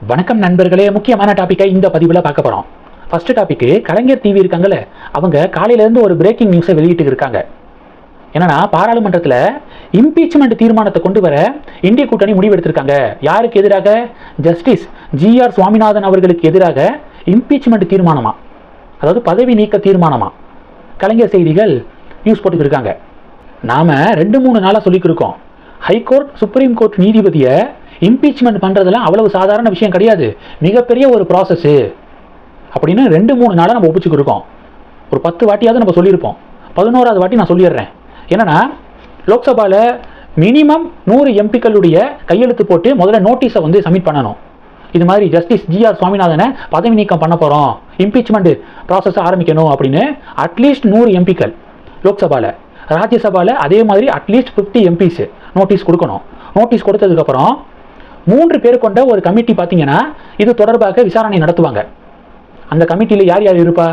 வணக்கம் நண்பர்களே முக்கியமான டாப்பிக்கை இந்த பதிவில் பார்க்க போகிறோம் ஃபர்ஸ்ட் டாப்பிக்கு கலைஞர் டிவி இருக்காங்கல்ல அவங்க காலையிலேருந்து ஒரு பிரேக்கிங் நியூஸை வெளியிட்டு இருக்காங்க. என்னன்னா பாராளுமன்றத்தில் இம்பீச்மெண்ட் தீர்மானத்தை கொண்டு வர இந்திய கூட்டணி முடிவெடுத்திருக்காங்க. யாருக்கு எதிராக? ஜஸ்டிஸ் ஜிஆர் சுவாமிநாதன் அவர்களுக்கு எதிராக இம்பீச்மெண்ட் தீர்மானமா? அதாவது பதவி நீக்க தீர்மானமா? கலைஞர் செய்திகள் நியூஸ் போட்டுக்கிருக்காங்க நாம் ரெண்டு மூணு நாளாக சொல்லிக்கிருக்கோம் ஹைகோர்ட் சுப்ரீம் கோர்ட் நீதிபதியை இம்பீச்மெண்ட் பண்ணுறதெல்லாம் அவ்வளவு சாதாரண விஷயம் கிடையாது. மிகப்பெரிய ஒரு ப்ராசஸ்ஸு அப்படின்னு ரெண்டு மூணு நாளாக நம்ம ஒப்பிச்சுக்கிருக்கோம் ஒரு பத்து வாட்டியாவது நம்ம சொல்லியிருப்போம். பதினோராவது வாட்டி நான் சொல்லிடுறேன். என்னென்னா லோக்சபாவில் மினிமம் நூறு எம்பிக்களுடைய கையெழுத்து போட்டு முதல்ல நோட்டீஸை வந்து சப்மிட் பண்ணணும். இது மாதிரி ஜஸ்டிஸ் ஜிஆர் சுவாமிநாதனை பதவி நீக்கம் பண்ண போகிறோம் இம்பீச்மெண்ட் ப்ராசஸ் ஆரம்பிக்கணும் அப்படின்னு அட்லீஸ்ட் நூறு எம்பிக்கள் லோக்சபாவில் ராஜ்யசபாவில் அதே மாதிரி at least fifty MPs notice கொடுக்கணும். நோட்டீஸ் கொடுத்ததுக்கப்புறம் மூன்று பேர் கொண்ட ஒரு கமிட்டி பார்த்தீங்கன்னா இது தொடர்பாக விசாரணை நடத்துவாங்க. அந்த கமிட்டியில் யார் யார் இருப்பா?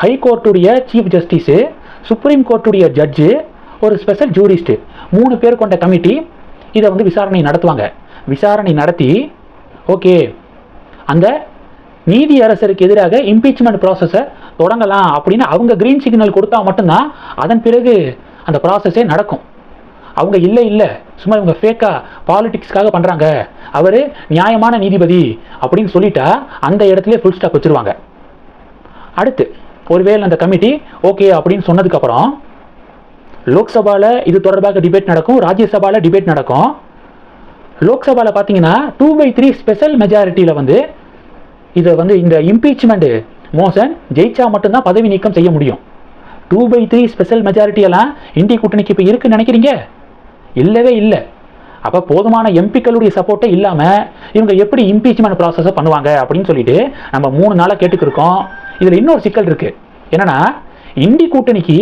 ஹை கோர்ட்டுடைய சீஃப் ஜஸ்டிஸு சுப்ரீம் கோர்ட்டுடைய ஜட்ஜு ஒரு ஸ்பெஷல் ஜூரிஸ்ட்டு மூணு பேர் கொண்ட கமிட்டி இதை வந்து விசாரணை நடத்துவாங்க. விசாரணை நடத்தி ஓகே அந்த நீதி அரசருக்கு எதிராக இம்பீச்மெண்ட் ப்ராசஸை தொடங்கலாம் அப்படின்னு அவங்க கிரீன் சிக்னல் கொடுத்தா மட்டும்தான் அதன் பிறகு அந்த ப்ராசஸே நடக்கும். அவங்க இல்லை இல்லை. சும்மா இவங்க ஃபேக்காக பாலிடிக்ஸ்க்காக பண்ணுறாங்க அவர் நியாயமான நீதிபதி அப்படின்னு சொல்லிட்டா அந்த இடத்துல ஃபுல் ஸ்டாப் வச்சுருவாங்க. அடுத்து ஒருவேளை அந்த கமிட்டி ஓகே அப்படின்னு சொன்னதுக்கப்புறம் லோக்சபாவில் இது தொடர்பாக டிபேட் நடக்கும் ராஜ்யசபாவில் டிபேட் நடக்கும். லோக்சபாவில் பார்த்தீங்கன்னா டூ பை த்ரீ ஸ்பெஷல் மெஜாரிட்டியில் வந்து இதை வந்து இந்த இம்பீச்மெண்ட்டு மோசன் ஜெயிச்சா மட்டும்தான் பதவி நீக்கம் செய்ய முடியும். Two by three special majority எல்லாம் இந்திய கூட்டணிக்கு இப்போ இருக்குன்னு நினைக்கிறீங்க? இல்லவே இல்லை. அப்போ போதுமான எம்பிக்களுடைய சப்போர்ட்டே இல்லாமல் இவங்க எப்படி இம்பீச்மெண்ட் ப்ராசஸை பண்ணுவாங்க அப்படின்னு சொல்லிட்டு நம்ம மூணு நாளாக கேட்டுக்கிருக்கோம். இதில் இன்னொரு சிக்கல் இருக்குது என்னன்னா இந்தி கூட்டணிக்கு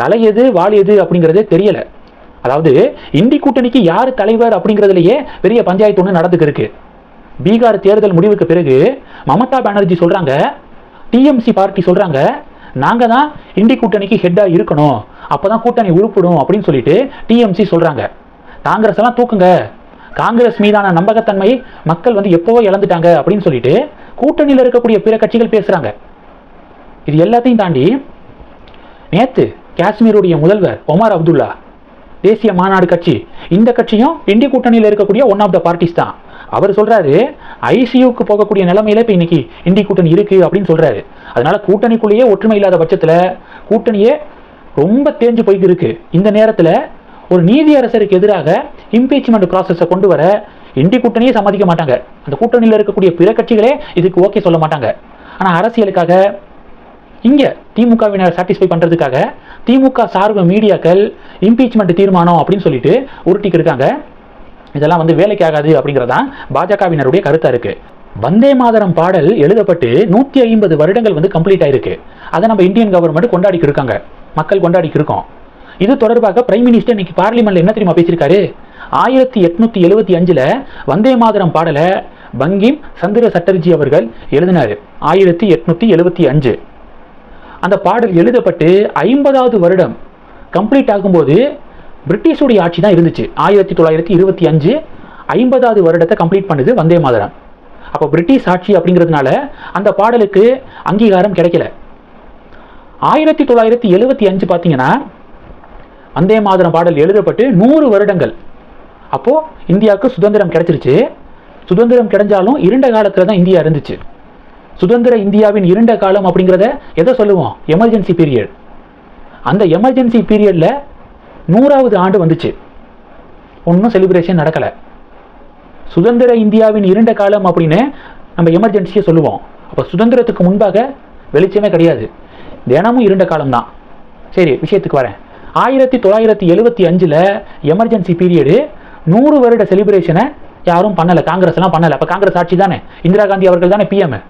தலை எது வால் எது அப்படிங்கிறதே தெரியலை. அதாவது இந்தி கூட்டணிக்கு யார் தலைவர் அப்படிங்கிறதுலையே பெரிய பஞ்சாயத்து ஒன்று நடந்துக்கு இருக்கு பீகார் தேர்தல் முடிவுக்கு பிறகு மமதா பானர்ஜி சொல்கிறாங்க டிஎம்சி பார்ட்டி சொல்கிறாங்க நாங்கள் தான் இண்டி கூட்டணிக்கு ஹெட்டாக இருக்கணும். அப்போ தான் கூட்டணி உருப்படும் அப்படின்னு சொல்லிட்டு டிஎம்சி சொல்கிறாங்க காங்கிரஸ் எல்லாம் தூக்குங்க. காங்கிரஸ் மீதான நம்பகத்தன்மை மக்கள் வந்து எப்போவோ இழந்துட்டாங்க அப்படின்னு சொல்லிட்டு கூட்டணியில் இருக்கக்கூடிய பிற கட்சிகள் பேசுகிறாங்க இது எல்லாத்தையும் தாண்டி நேற்று காஷ்மீருடைய முதல்வர் ஒமர் அப்துல்லா தேசிய மாநாடு கட்சி இந்த கட்சியும் இந்திய கூட்டணியில் இருக்கக்கூடிய ஒன் ஆஃப் த பார்ட்டிஸ் தான். அவர் சொல்றாரு ஐசியூக்கு போகக்கூடிய நிலைமையில இப்போ இன்னைக்கு இந்தி கூட்டணி இருக்கு அப்படின்னு சொல்றாரு. அதனால கூட்டணிக்குள்ளேயே ஒற்றுமை இல்லாத பட்சத்தில் கூட்டணியே ரொம்ப தேஞ்சு போயிட்டு இருக்கு. இந்த நேரத்தில் ஒரு நீதி அரசருக்கு எதிராக இம்பீச்மெண்ட் ப்ராசஸை கொண்டு வர இண்டி கூட்டணியே சம்மதிக்க மாட்டாங்க. அந்த கூட்டணியில் இருக்கக்கூடிய பிற கட்சிகளே இதுக்கு ஓகே சொல்ல மாட்டாங்க. ஆனால் அரசியலுக்காக இங்க திமுகவினர் சாட்டிஸ்ஃபை பண்றதுக்காக திமுக சார்பு மீடியாக்கள் இம்பீச்மெண்ட் தீர்மானம் அப்படின்னு சொல்லிட்டு உருட்டிக்கு இருக்காங்க. இதெல்லாம் வந்து வேலைக்கு ஆகாது அப்படிங்கிறதான் பாஜகவினருடைய கருத்தாக இருக்குது வந்தே மாதரம் பாடல் எழுதப்பட்டு நூற்றி ஐம்பது வருடங்கள் வந்து கம்ப்ளீட் ஆயிருக்கு. அதை நம்ம இந்தியன் கவர்மெண்ட் கொண்டாடிக்கு இருக்காங்க. மக்கள் கொண்டாடிக்கு இருக்கோம். இது தொடர்பாக பிரைம் மினிஸ்டர் இன்னைக்கு பார்லிமெண்ட்ல என்ன தெரியுமா பேசியிருக்காரு? ஆயிரத்தி எட்நூத்தி எழுபத்தி அஞ்சுல வந்தே மாதரம் பாடலை பங்கிம் சந்திர சட்டர்ஜி அவர்கள் எழுதினாரு. ஆயிரத்தி எட்நூத்தி எழுபத்தி அஞ்சு. அந்த பாடல் எழுதப்பட்டு ஐம்பதாவது வருடம் கம்ப்ளீட் ஆகும்போது பிரிட்டிஷுடைய ஆட்சி தான் இருந்துச்சு. ஆயிரத்தி தொள்ளாயிரத்தி இருபத்தி அஞ்சு ஐம்பதாவது வருடத்தை கம்ப்ளீட் பண்ணுது வந்தே மாதரம். அப்போ பிரிட்டிஷ் ஆட்சி அப்படிங்கிறதுனால அந்த பாடலுக்கு அங்கீகாரம் கிடைக்கல. ஆயிரத்தி தொள்ளாயிரத்தி எழுபத்தி அஞ்சு பார்த்தீங்கன்னா வந்தே மாதரம் பாடல் எழுதப்பட்டு நூறு வருடங்கள். அப்போது இந்தியாவுக்கு சுதந்திரம் கிடைச்சிருச்சு. சுதந்திரம் கிடைஞ்சாலும் இருண்ட காலத்தில் தான் இந்தியா இருந்துச்சு. சுதந்திர இந்தியாவின் இருண்ட காலம் அப்படிங்கிறத எதை சொல்லுவோம்? எமர்ஜென்சி பீரியட் அந்த எமர்ஜென்சி பீரியடில் நூறாவது ஆண்டு வந்துச்சு. ஒன்றும் செலிப்ரேஷன் நடக்கலை. சுதந்திர இந்தியாவின் இருண்ட காலம் அப்படின்னு நம்ம எமர்ஜென்சியை சொல்லுவோம். அப்போ சுதந்திரத்துக்கு முன்பாக வெளிச்சமே கிடையாது. தினமும் இருண்ட காலம்தான். சரி விஷயத்துக்கு வரேன். ஆயிரத்தி தொள்ளாயிரத்தி எழுபத்தி அஞ்சில் எமர்ஜென்சி பீரியடு நூறு வருட செலிப்ரேஷனை யாரும் பண்ணலை. காங்கிரஸ்லாம் பண்ணலை. அப்போ காங்கிரஸ் ஆட்சி தானே? இந்திரா காந்தி அவர்கள் தானே பிஎம்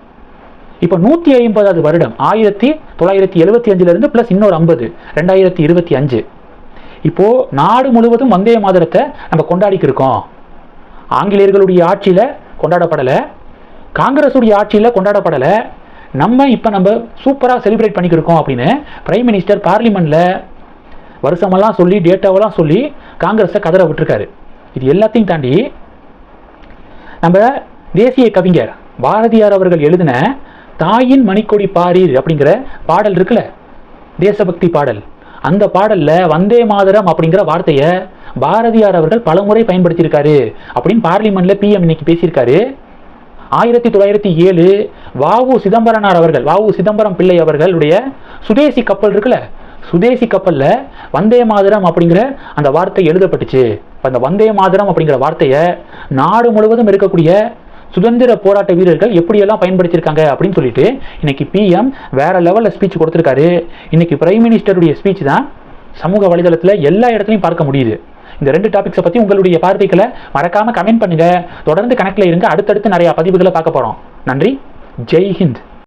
இப்போ நூற்றி ஐம்பதாவது வருடம் ஆயிரத்தி தொள்ளாயிரத்தி எழுபத்தி அஞ்சுலேருந்து ப்ளஸ் இன்னொரு ஐம்பது ரெண்டாயிரத்தி இருபத்தி அஞ்சு. இப்போது நாடு முழுவதும் வந்தே மாதரத்தை நம்ம கொண்டாடிக்கு இருக்கோம். ஆங்கிலேயர்களுடைய ஆட்சியில் கொண்டாடப்படலை. காங்கிரஸுடைய ஆட்சியில் கொண்டாடப்படலை. நம்ம இப்போ நம்ம சூப்பராக செலிப்ரேட் பண்ணிக்கிருக்கோம் அப்படின்னு பிரைம் மினிஸ்டர் பார்லிமெண்ட்டில் வருஷமெல்லாம் சொல்லி டேட்டாவெல்லாம் சொல்லி காங்கிரஸை கதற விட்டுருக்காரு. இது எல்லாத்தையும் தாண்டி நம்ம தேசிய கவிஞர் பாரதியார் அவர்கள் எழுதின தாயின் மணிக்கொடி பாரீர் அப்படிங்கிற பாடல் இருக்குல்ல? தேசபக்தி பாடல். அந்த பாடல்ல வந்தே மாதரம் அப்படிங்கிற வார்த்தையை பாரதியார் அவர்கள் பலமுறை பயன்படுத்தியிருக்காரு அப்படின்னு பார்லிமெண்ட்ல பிஎம் இன்னைக்கு பேசியிருக்காரு. ஆயிரத்தி தொள்ளாயிரத்தி ஏழு வாவு சிதம்பரனார் அவர்கள் வாவு சிதம்பரம் பிள்ளை அவர்களுடைய சுதேசி கப்பல் இருக்குல்ல சுதேசி கப்பல்ல வந்தே மாதரம் அப்படிங்கிற அந்த வார்த்தை எழுதப்பட்டுச்சு. அந்த வந்தே மாதரம் அப்படிங்கிற வார்த்தையை நாடு முழுவதும் இருக்கக்கூடிய சுதந்திர போராட்ட வீரர்கள் எப்படியெல்லாம் பயன்படுத்தியிருக்காங்க அப்படின்னு சொல்லிட்டு இன்னைக்கு பிஎம் வேற லெவலில் ஸ்பீச் கொடுத்துருக்காரு. இன்னைக்கு பிரைம் மினிஸ்டருடைய ஸ்பீச் தான் சமூக வலைதளத்தில் எல்லா இடத்துலையும் பார்க்க முடியுது. இந்த ரெண்டு டாபிக்ஸை பற்றி உங்களுடைய பார்வைகளை மறக்காமல் கமெண்ட் பண்ணுங்கள் தொடர்ந்து கணக்கில் இருங்க. அடுத்தடுத்து நிறையா பதிவுகளை பார்க்க போகிறோம் நன்றி. ஜெய் ஹிந்த்.